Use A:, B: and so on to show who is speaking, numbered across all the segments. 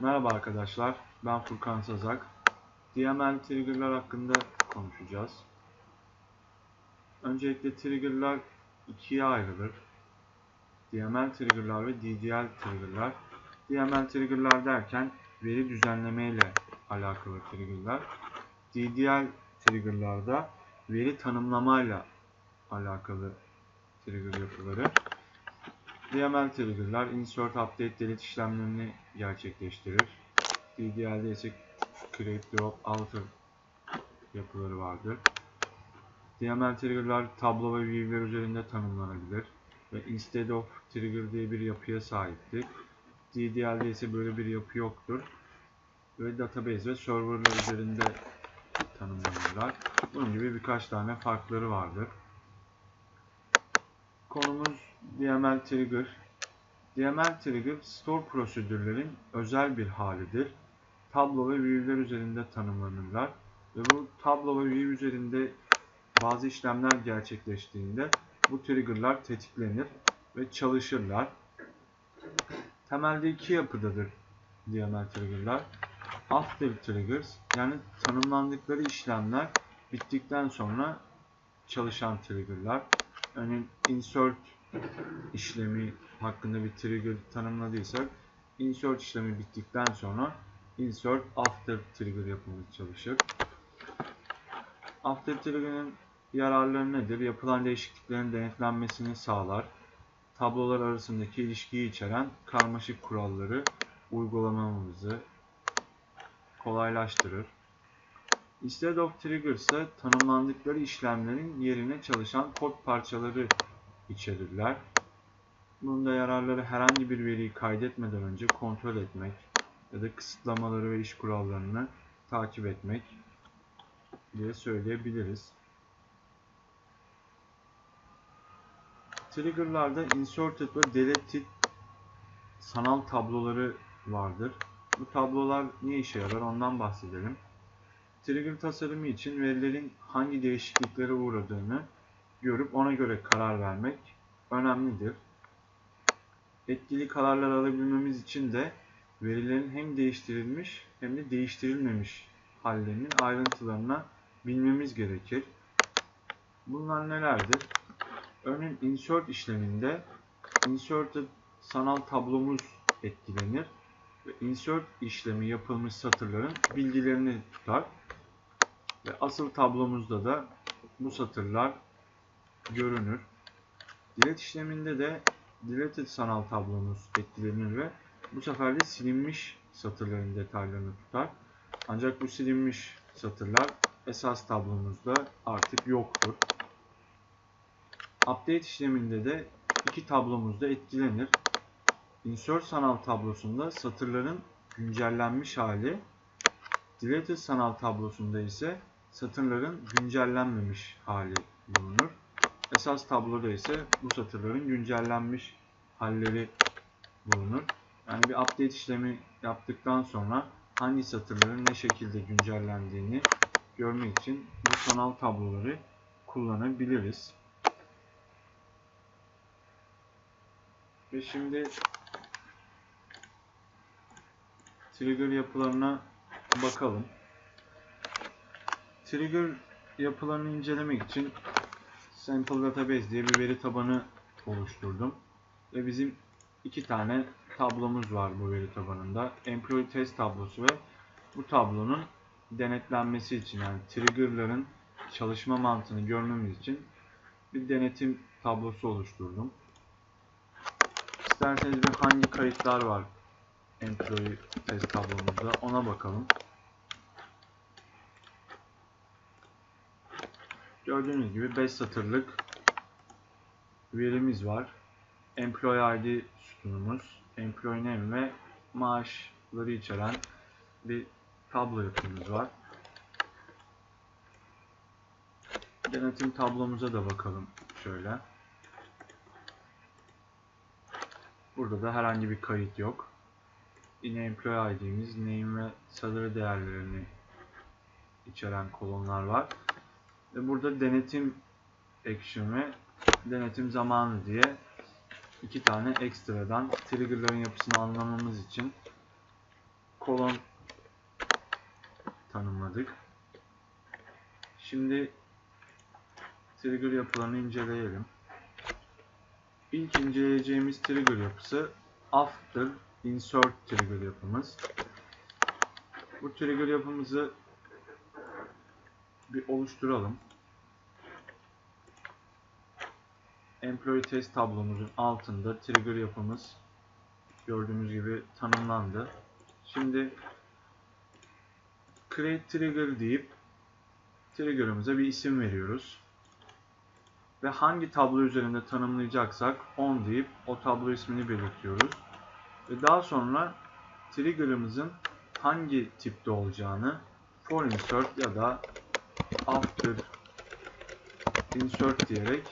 A: Merhaba arkadaşlar, ben Furkan Sazak. DML trigger'lar hakkında konuşacağız. Öncelikle trigger'lar ikiye ayrılır. DML trigger'lar ve DDL trigger'lar. DML trigger'lar derken veri düzenleme ile alakalı trigger'lar. DDL trigger'larda veri tanımlamayla alakalı trigger yapıları. DML trigger'lar insert, update, delete işlemlerini gerçekleştirir. DDL'de ise create, drop, alter yapıları vardır. DML trigger'lar tablo ve view'ler üzerinde tanımlanabilir ve instead of trigger diye bir yapıya sahiptir. DDL'de ise böyle bir yapı yoktur ve database ve serverlar üzerinde tanımlanırlar. Bunun gibi birkaç tane farkları vardır. Konumuz DML Trigger. DML Trigger, store prosedürlerin özel bir halidir. Tablo ve view'ler üzerinde tanımlanırlar. Ve bu tablo ve view üzerinde bazı işlemler gerçekleştiğinde bu triggerlar tetiklenir ve çalışırlar. Temelde iki yapıdadır DML triggerlar. After triggers yani tanımlandıkları işlemler bittikten sonra çalışan triggerlar. Örneğin insert işlemi hakkında bir trigger tanımladıysak insert işlemi bittikten sonra insert after trigger yapmamız çalışır. After trigger'ın yararları nedir? Yapılan değişikliklerin denetlenmesini sağlar. Tablolar arasındaki ilişkiyi içeren karmaşık kuralları uygulamamızı kolaylaştırır. Instead of trigger ise tanımlandıkları işlemlerin yerine çalışan kod parçaları içerirler. Bunun da yararları herhangi bir veriyi kaydetmeden önce kontrol etmek ya da kısıtlamaları ve iş kurallarını takip etmek diye söyleyebiliriz. Trigger'larda inserted ve deleted sanal tabloları vardır. Bu tablolar ne işe yarar ondan bahsedelim. Trigger tasarımı için verilerin hangi değişikliklere uğradığını görüp ona göre karar vermek önemlidir. Etkili kararlar alabilmemiz için de verilerin hem değiştirilmiş hem de değiştirilmemiş hallerinin ayrıntılarına bilmemiz gerekir. Bunlar nelerdir? Örneğin insert işleminde inserted sanal tablomuz etkilenir ve insert işlemi yapılmış satırların bilgilerini tutar. Ve asıl tablomuzda da bu satırlar görünür. Delete işleminde de deleted sanal tablomuz etkilenir ve bu sefer de silinmiş satırların detaylarını tutar. Ancak bu silinmiş satırlar esas tablomuzda artık yoktur. Update işleminde de iki tablomuz da etkilenir. Insert sanal tablosunda satırların güncellenmiş hali, deleted sanal tablosunda ise satırların güncellenmemiş hali bulunur. Esas tabloda ise bu satırların güncellenmiş halleri bulunur. Yani bir update işlemi yaptıktan sonra hangi satırların ne şekilde güncellendiğini görmek için bu sanal tabloları kullanabiliriz. Ve şimdi trigger yapılarına bakalım. Trigger yapılarını incelemek için Sample Database diye bir veri tabanı oluşturdum. Ve bizim iki tane tablomuz var bu veri tabanında. Employee Test tablosu ve bu tablonun denetlenmesi için yani triggerların çalışma mantığını görmemiz için bir denetim tablosu oluşturdum. İsterseniz bir hangi kayıtlar var employee test tablomuzda ona bakalım. Gördüğünüz gibi 5 satırlık verimiz var. Employee ID sütunumuz, employee name ve maaşları içeren bir tablo yapımız var. Denetim tablomuza da bakalım şöyle. Burada da herhangi bir kayıt yok. Yine employee ID'miz, name ve salary değerlerini içeren kolonlar var. Ve burada denetim action ve denetim zamanı diye iki tane ekstradan triggerların yapısını anlamamız için kolon tanımladık. Şimdi trigger yapılarını inceleyelim. İlk inceleyeceğimiz trigger yapısı after insert trigger yapımız. Bu trigger yapımızı bir oluşturalım. Employee test tablomuzun altında trigger yapımız gördüğümüz gibi tanımlandı. Şimdi create trigger deyip trigger'ımıza bir isim veriyoruz. Ve hangi tablo üzerinde tanımlayacaksak on deyip o tablo ismini belirtiyoruz. Ve daha sonra trigger'ımızın hangi tipte olacağını for insert ya da after insert diyerek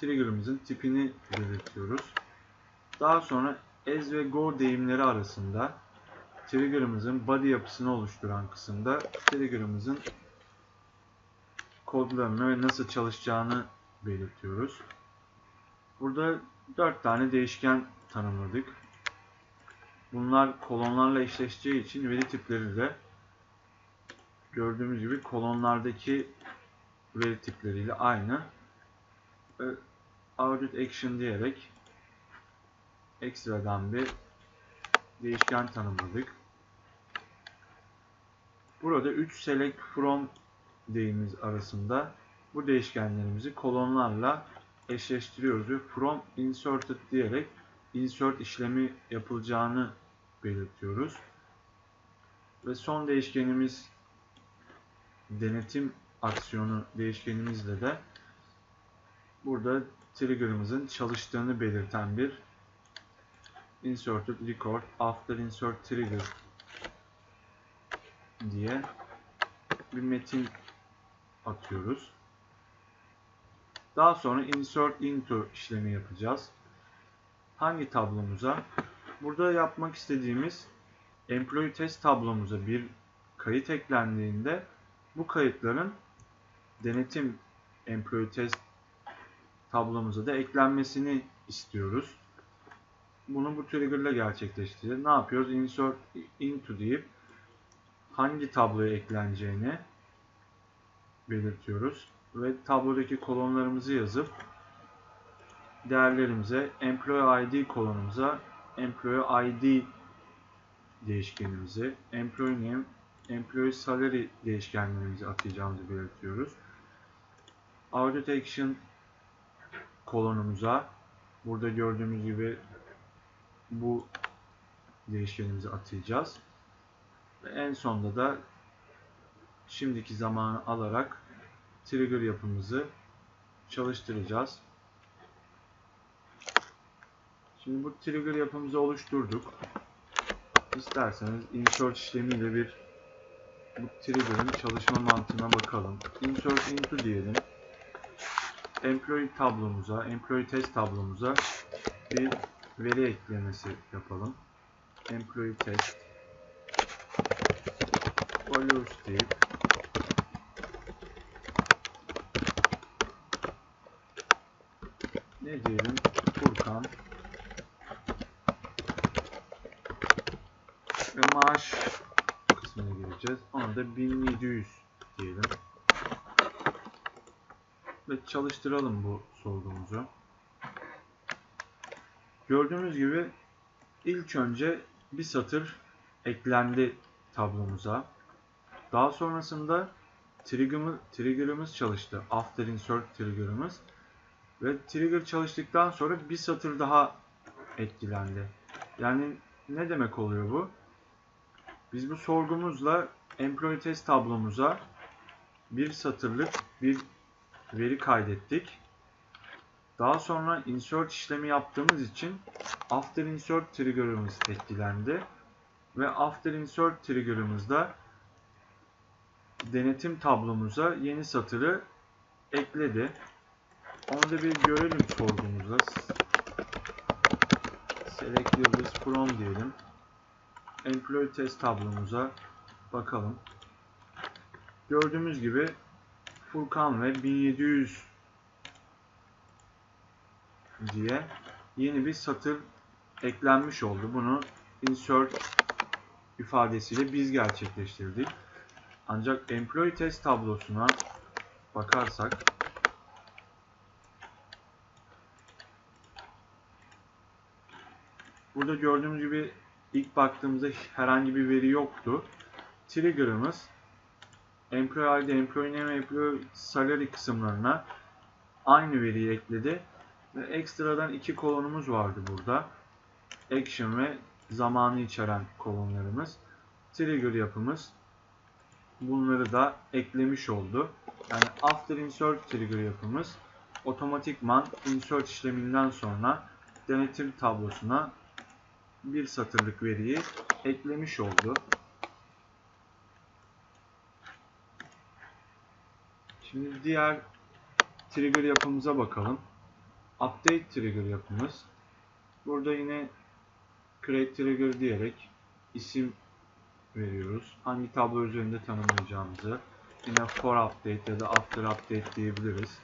A: trigger'ımızın tipini belirtiyoruz. Daha sonra as ve go deyimleri arasında trigger'ımızın body yapısını oluşturan kısımda trigger'ımızın kodlarını ve nasıl çalışacağını belirtiyoruz. Burada 4 tane değişken tanımladık. Bunlar kolonlarla eşleşeceği için veri tipleri de gördüğümüz gibi kolonlardaki veri tipleriyle aynı. Audit action diyerek ekstradan bir değişken tanımladık. Burada 3 select from deyimiz arasında bu değişkenlerimizi kolonlarla eşleştiriyoruz ve from inserted diyerek insert işlemi yapılacağını belirtiyoruz. Ve son değişkenimiz denetim aksiyonu değişkenimizle de burada trigger'ımızın çalıştığını belirten bir inserted record after insert trigger diye bir metin atıyoruz. Daha sonra insert into işlemi yapacağız. Hangi tablomuza? Burada yapmak istediğimiz employee test tablomuza bir kayıt eklendiğinde bu kayıtların denetim employee test tablomuza da eklenmesini istiyoruz. Bunu bu trigger ile gerçekleştireceğiz. Ne yapıyoruz? Insert into deyip hangi tabloya ekleneceğini belirtiyoruz. Ve tablodaki kolonlarımızı yazıp değerlerimize employee ID kolonumuza employee ID değişkenimizi, employee name, employee salary değişkenlerimizi atayacağımızı belirtiyoruz. Audit action kolonumuza burada gördüğümüz gibi bu değişkenimizi atayacağız. Ve en sonda da şimdiki zamanı alarak trigger yapımızı çalıştıracağız. Şimdi bu trigger yapımızı oluşturduk. İsterseniz insert işlemiyle bir bu trigger'ın çalışma mantığına bakalım. Insert into diyelim. Employee tablomuza, employee test tablomuza bir veri eklemesi yapalım. Employee test values deyip ne diyelim Furkan ve maaş kısmına gireceğiz. Ona da 1700 diyelim. Ve çalıştıralım bu sorgumuzu. Gördüğünüz gibi ilk önce bir satır eklendi tablomuza. Daha sonrasında trigger'ımız, trigger'ımız çalıştı. After insert trigger'ımız. Ve trigger çalıştıktan sonra bir satır daha etkilendi. Yani ne demek oluyor bu? Biz bu sorgumuzla employee test tablomuza bir satırlık bir veri kaydettik. Daha sonra insert işlemi yaptığımız için after insert trigger'ımız etkilendi. Ve after insert trigger'ımızda denetim tablomuza yeni satırı ekledi. Onu da bir görelim sorgumuzda. Select yıldız from diyelim. Employee test tablomuza bakalım. Gördüğümüz gibi Furkan ve 1700 diye yeni bir satır eklenmiş oldu. Bunu insert ifadesiyle biz gerçekleştirdik. Ancak employee test tablosuna bakarsak burada gördüğümüz gibi ilk baktığımızda herhangi bir veri yoktu. Trigger'ımız employee ID, employee name, employee salary kısımlarına aynı veriyi ekledi ve ekstradan iki kolonumuz vardı burada. Action ve zamanı içeren kolonlarımız. Trigger yapımız bunları da eklemiş oldu. Yani after insert trigger yapımız otomatikman insert işleminden sonra denetim tablosuna bir satırlık veriyi eklemiş oldu. Şimdi diğer trigger yapımıza bakalım. Update trigger yapımız. Burada yine create trigger diyerek isim veriyoruz. Hangi tablo üzerinde tanımlayacağımızı. Yine for update ya da after update diyebiliriz.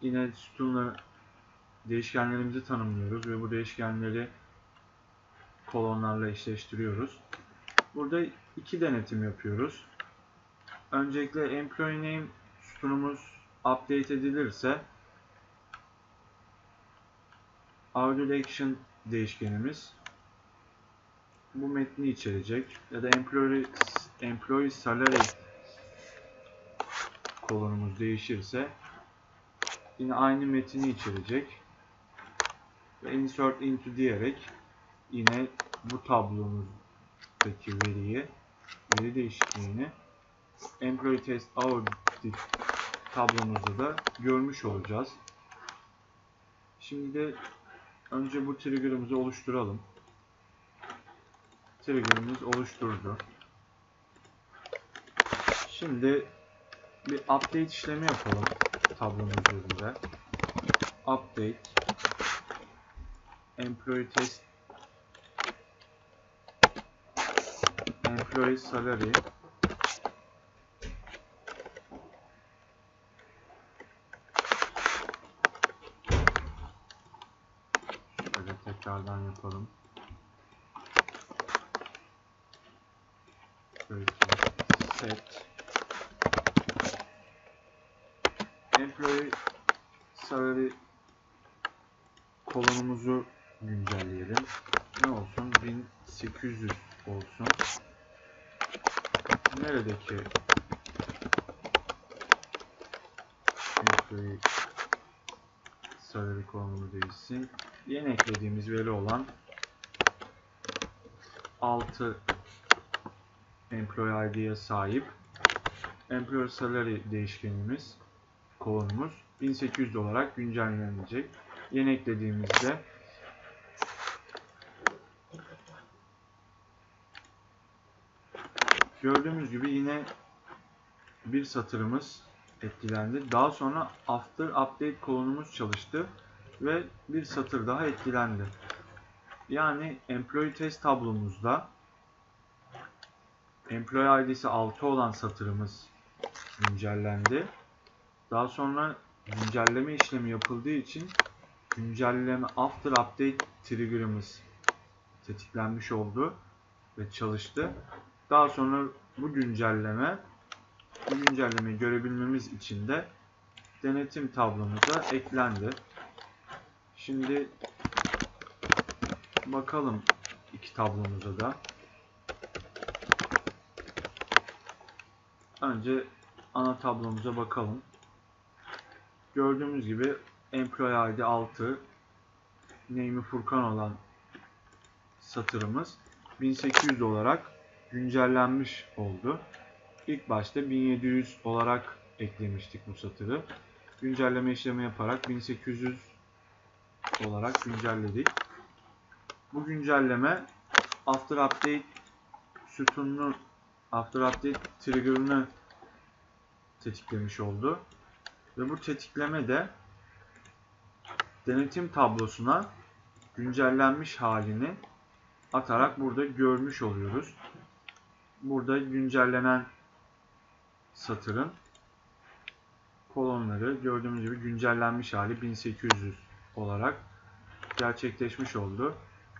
A: Yine sütunla değişkenlerimizi tanımlıyoruz ve bu değişkenleri kolonlarla eşleştiriyoruz. Burada iki denetim yapıyoruz. Öncelikle employee name sütunumuz update edilirse audio action değişkenimiz bu metni içerecek. Ya da employee, employee salary kolonumuz değişirse yine aynı metini içerecek. Ve insert into diyerek yine bu tablomuzdaki veriyi veri değişikliğini employee test audit tablomuzda da görmüş olacağız. Şimdi de önce bu trigger'ımızı oluşturalım. Trigger'ımız oluşturdu. Şimdi bir update işlemi yapalım tablonun üzerinde. Update employee test employee salary Şöyle tekrardan yapalım. Böyle set employee salary kolonumuzu güncelleyelim. Ne olsun? 1800 olsun. Neredeki employee salary kolonumu değilsin. Yeni eklediğimiz veri olan 6 employee ID'ye sahip employer salary değişkenimiz kolonumuz 1800 olarak güncellenecek. Yeni eklediğimizde gördüğümüz gibi yine bir satırımız etkilendi. Daha sonra after update kolonumuz çalıştı ve bir satır daha etkilendi. Yani employee test tablomuzda employee ID'si 6 olan satırımız güncellendi. Daha sonra güncelleme işlemi yapıldığı için güncelleme after update trigger'ımız tetiklenmiş oldu ve çalıştı. Daha sonra bu güncelleme bu güncellemeyi görebilmemiz için de denetim tablomuza eklendi. Şimdi bakalım iki tablomuza da. Önce ana tablomuza bakalım. Gördüğümüz gibi employee ID 6 name'i Furkan olan satırımız 1800 olarak güncellenmiş oldu. İlk başta 1700 olarak eklemiştik bu satırı. Güncelleme işlemi yaparak 1800 olarak güncelledik. Bu güncelleme after update sütununu after update trigger'ını tetiklemiş oldu. Ve bu tetikleme de denetim tablosuna güncellenmiş halini atarak burada görmüş oluyoruz. Burada güncellenen satırın kolonları gördüğümüz gibi güncellenmiş hali 1800 olarak gerçekleşmiş oldu.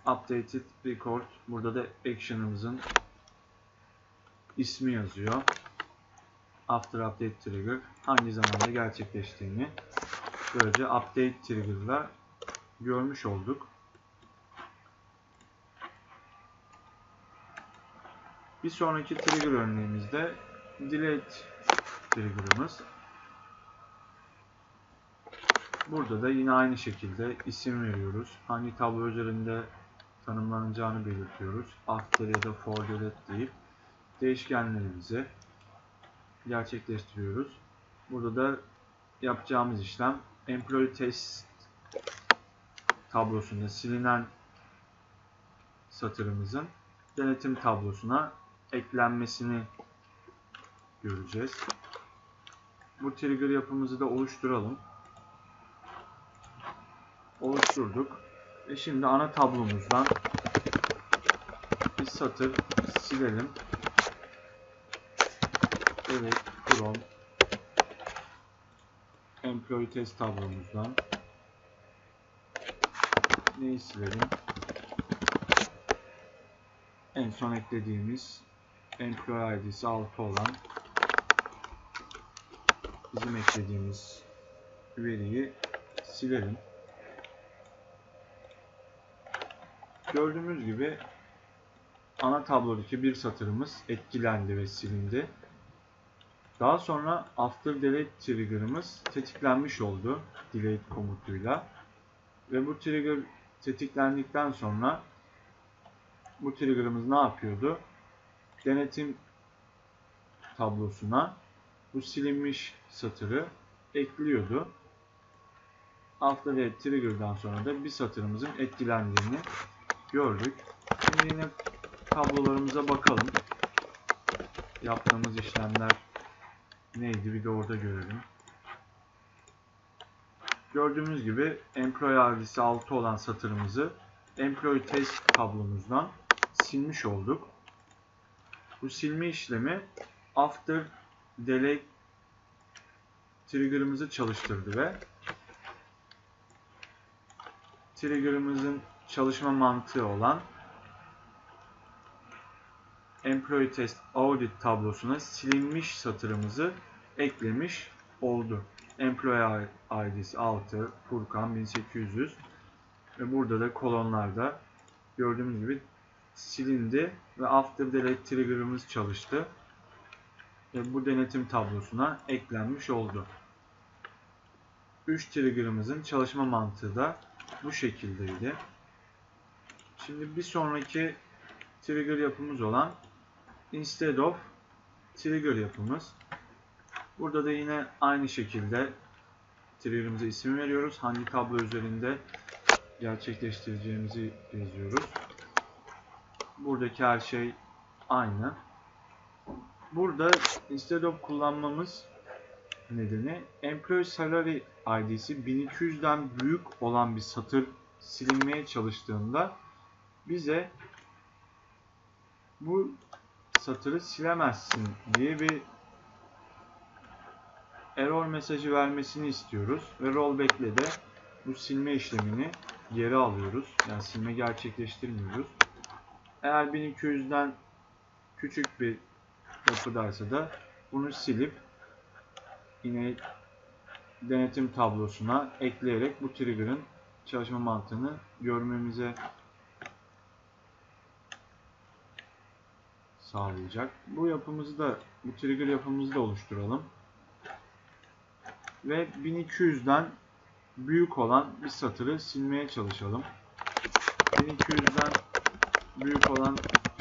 A: updated record burada da action'ımızın ismi yazıyor. After update trigger hangi zamanda gerçekleştiğini böylece update trigger'la görmüş olduk. Bir sonraki trigger örneğimizde delete trigger'ımız. Burada da yine aynı şekilde isim veriyoruz. Hangi tablo üzerinde tanımlanacağını belirtiyoruz. After ya da for delete deyip değişkenlerimizi gerçekleştiriyoruz. Burada da yapacağımız işlem employee test tablosunda silinen satırımızın denetim tablosuna eklenmesini göreceğiz. Bu trigger yapımızı da oluşturalım. Oluşturduk. Ve şimdi ana tablomuzdan bir satır silelim. Evet, from employee test tablomuzdan neyi silelim? En son eklediğimiz employee ID'si 6 olan bizim eklediğimiz veriyi silelim. Gördüğümüz gibi ana tablodaki bir satırımız etkilendi ve silindi. Daha sonra after delete trigger'ımız tetiklenmiş oldu delete komutuyla. Ve bu trigger tetiklendikten sonra bu trigger'ımız ne yapıyordu? Denetim tablosuna bu silinmiş satırı ekliyordu. After delete trigger'dan sonra da bir satırımızın etkilendiğini gördük. Şimdi yine tablolarımıza bakalım. Yaptığımız işlemler neydi bir de orada görelim. Gördüğümüz gibi employee ID'si 6 olan satırımızı employee test tablomuzdan silmiş olduk. Bu silme işlemi after delete trigger'ımızı çalıştırdı ve trigger'ımızın çalışma mantığı olan Employee Test Audit tablosuna silinmiş satırımızı eklemiş oldu. Employee ID'si 6, Furkan 1800 ve burada da kolonlarda gördüğümüz gibi silindi ve After Delete trigger'ımız çalıştı. Ve bu denetim tablosuna eklenmiş oldu. 3 trigger'ımızın çalışma mantığı da bu şekildeydi. Şimdi bir sonraki trigger yapımız olan instead of trigger yapımız. Burada da yine aynı şekilde trigger'ımıza isim veriyoruz. Hangi tablo üzerinde gerçekleştireceğimizi yazıyoruz. Buradaki her şey aynı. Burada instead of kullanmamız nedeni employee salary ID'si 1200'den büyük olan bir satır silinmeye çalıştığında bize bu satırı silemezsin diye bir error mesajı vermesini istiyoruz ve rollback de bu silme işlemini geri alıyoruz. Yani silme gerçekleştirmiyoruz. Eğer 1200'den küçük bir yapıdaysa da bunu silip yine denetim tablosuna ekleyerek bu trigger'ın çalışma mantığını görmemize sağlayacak. Bu yapımızı da bu trigger yapımızı da oluşturalım. Ve 1200'den büyük olan bir satırı silmeye çalışalım. 1200'den büyük olan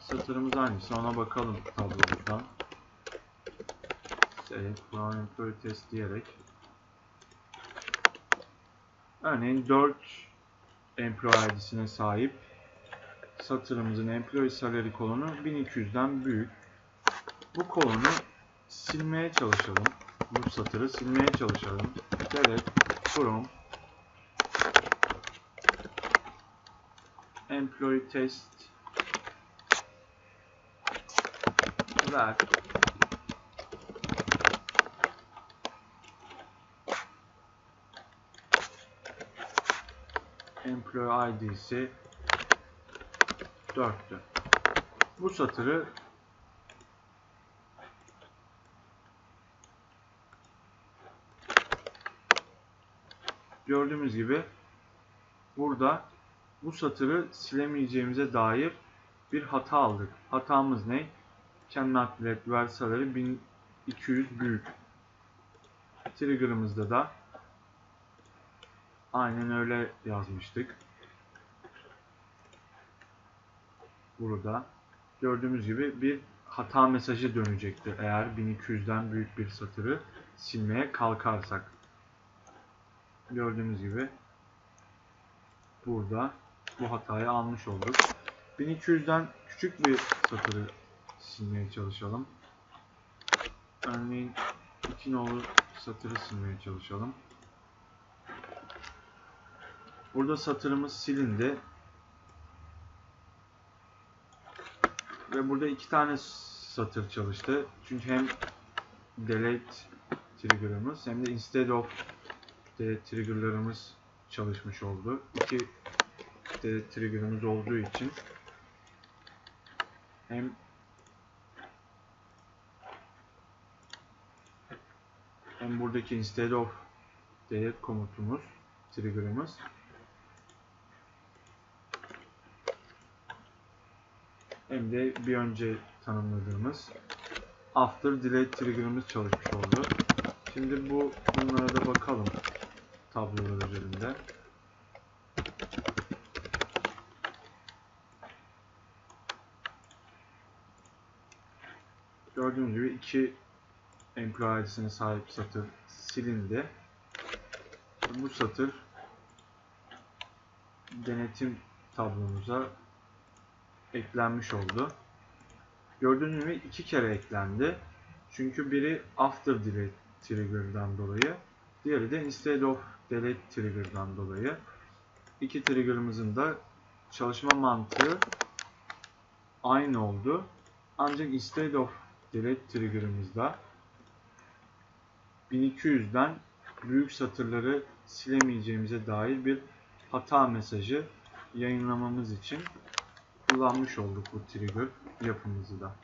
A: satırımız hangisi ona bakalım tablomuzdan. Select from employee test diyerek Örneğin 4 employee ID'sine sahip satırımızın employee salary kolonu 1200'den büyük. Bu kolonu silmeye çalışalım. Bu satırı silmeye çalışalım. Delete from employee test ver employee ID'si 4'tü. Bu satırı gördüğümüz gibi burada bu satırı silemeyeceğimize dair bir hata aldık. Hatamız ne? Cannot let versaleri 1200 büyük. Trigger'ımızda da aynen öyle yazmıştık. Burada gördüğümüz gibi bir hata mesajı dönecekti eğer 1200'den büyük bir satırı silmeye kalkarsak. Gördüğümüz gibi burada bu hatayı almış olduk. 1200'den küçük bir satırı silmeye çalışalım. Örneğin 2 nolu satırı silmeye çalışalım. Burada satırımız silindi. Ve burada iki tane satır çalıştı. Çünkü hem delete trigger'ımız hem de instead of delete trigger'larımız çalışmış oldu. İki delete trigger'ımız olduğu için hem hem buradaki instead of delete komutumuz trigger'ımız hem de bir önce tanımladığımız after delete trigger'ımız çalışmış oldu. Şimdi bu bunlara da bakalım tablolar üzerinde. Gördüğünüz gibi iki ID'sine sahip satır silindi. Bu satır denetim tablomuza eklenmiş oldu. Gördüğünüz gibi iki kere eklendi. Çünkü biri after delete trigger'dan dolayı, diğeri de instead of delete trigger'dan dolayı. İki trigger'ımızın da çalışma mantığı aynı oldu. Ancak instead of delete trigger'ımızda 1200'den büyük satırları silemeyeceğimize dair bir hata mesajı yayınlamamız için kullanmış olduk bu trigger yapımızı da.